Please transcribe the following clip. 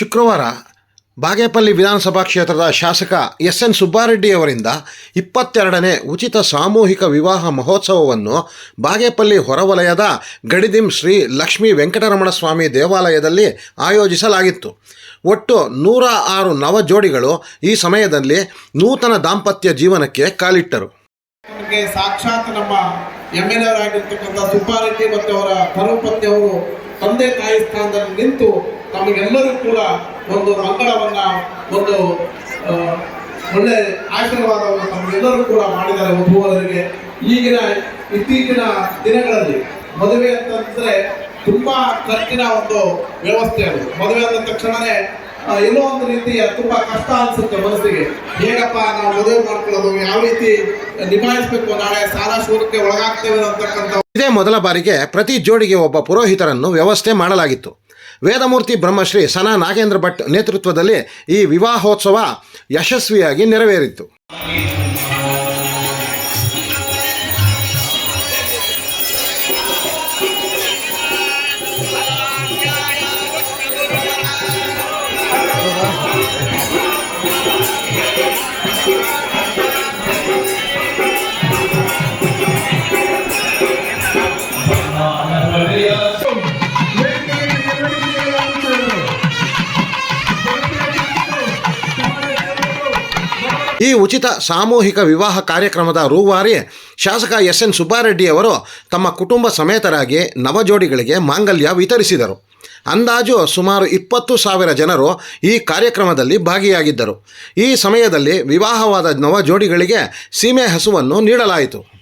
ಶುಕ್ರವಾರ ಬಾಗೇಪಲ್ಲಿ ವಿಧಾನಸಭಾ ಕ್ಷೇತ್ರದ ಶಾಸಕ ಎಸ್ ಎನ್ ಸುಬ್ಬಾರೆಡ್ಡಿ ಅವರಿಂದ ಇಪ್ಪತ್ತೆರಡನೇ ಉಚಿತ ಸಾಮೂಹಿಕ ವಿವಾಹ ಮಹೋತ್ಸವವನ್ನು ಬಾಗೇಪಲ್ಲಿ ಹೊರವಲಯದ ಗಡಿದಿಂ ಶ್ರೀ ಲಕ್ಷ್ಮೀ ವೆಂಕಟರಮಣ ಸ್ವಾಮಿ ದೇವಾಲಯದಲ್ಲಿ ಆಯೋಜಿಸಲಾಗಿತ್ತು. ಒಟ್ಟು ನೂರ ಆರು ನವ ಜೋಡಿಗಳು ಈ ಸಮಯದಲ್ಲಿ ನೂತನ ದಾಂಪತ್ಯ ಜೀವನಕ್ಕೆ ಕಾಲಿಟ್ಟರು. ಸಾಕ್ಷಾತ್ ನಮ್ಮ ಎಂ ಎಲ್ ಅವರಾಗಿರ್ತಕ್ಕಂಥ ಸುಬ್ಬಾರೆಡ್ಡಿ ಮತ್ತು ಅವರ ಧರ್ಮಪತ್ನಿ ಅವರು ತಂದೆ ತಾಯಿ ಸ್ಥಾನದಲ್ಲಿ ನಿಂತು ತಮಗೆಲ್ಲರೂ ಕೂಡ ಒಂದು ಮಂಗಳವನ್ನ ಒಂದು ಒಳ್ಳೆ ಆಶೀರ್ವಾದವನ್ನು ತಮಗೆಲ್ಲರೂ ಕೂಡ ಮಾಡಿದ್ದಾರೆ ವಧುವರರಿಗೆ. ಈಗಿನ, ಇತ್ತೀಚಿನ ದಿನಗಳಲ್ಲಿ ಮದುವೆ ಅಂತಂದ್ರೆ ತುಂಬಾ ಖರ್ಚಿನ ಒಂದು ವ್ಯವಸ್ಥೆ ಅದು. ಮದುವೆ ಆದ ತಕ್ಷಣನೇ ಎಲ್ಲೋ ಒಂದು ರೀತಿಯ ತುಂಬಾ ಕಷ್ಟ ಅನ್ಸುತ್ತೆ ಮನಸ್ಸಿಗೆ. ಹೇಗಪ್ಪ ನಾವು ಮದುವೆ ಮಾಡ್ಕೊಳ್ಳೋದು? ಯಾವ ರೀತಿ ನಿಭಾಯಿಸ್ಬೇಕು? ನಾಳೆ ಸಾಲ ಶೂರಕ್ಕೆ ಒಳಗಾಗ್ತೇವೆ ಅಂತಕ್ಕಂಥ ಇದೇ ಮೊದಲ ಬಾರಿಗೆ ಪ್ರತಿ ಜೋಡಿಗೆ ಒಬ್ಬ ಪುರೋಹಿತರನ್ನು ವ್ಯವಸ್ಥೆ ಮಾಡಲಾಗಿತ್ತು. ವೇದಮೂರ್ತಿ ಬ್ರಹ್ಮಶ್ರೀ ಸನಾ ನಾಗೇಂದ್ರ ಭಟ್ ನೇತೃತ್ವದಲ್ಲಿ ಈ ವಿವಾಹೋತ್ಸವ ಯಶಸ್ವಿಯಾಗಿ ನೆರವೇರಿತು. ಈ ಉಚಿತ ಸಾಮೂಹಿಕ ವಿವಾಹ ಕಾರ್ಯಕ್ರಮದ ರೂವಾರಿ ಶಾಸಕ ಎಸ್ ಎನ್ ಸುಬ್ಬಾರೆಡ್ಡಿ ಅವರು ತಮ್ಮ ಕುಟುಂಬ ಸಮೇತರಾಗಿ ನವಜೋಡಿಗಳಿಗೆ ಮಾಂಗಲ್ಯ ವಿತರಿಸಿದರು. ಅಂದಾಜು ಸುಮಾರು ಇಪ್ಪತ್ತು ಸಾವಿರ ಜನರು ಈ ಕಾರ್ಯಕ್ರಮದಲ್ಲಿ ಭಾಗಿಯಾಗಿದ್ದರು. ಈ ಸಮಯದಲ್ಲಿ ವಿವಾಹವಾದ ನವಜೋಡಿಗಳಿಗೆ ಸೀಮೆ ಹಸುವನ್ನು ನೀಡಲಾಯಿತು.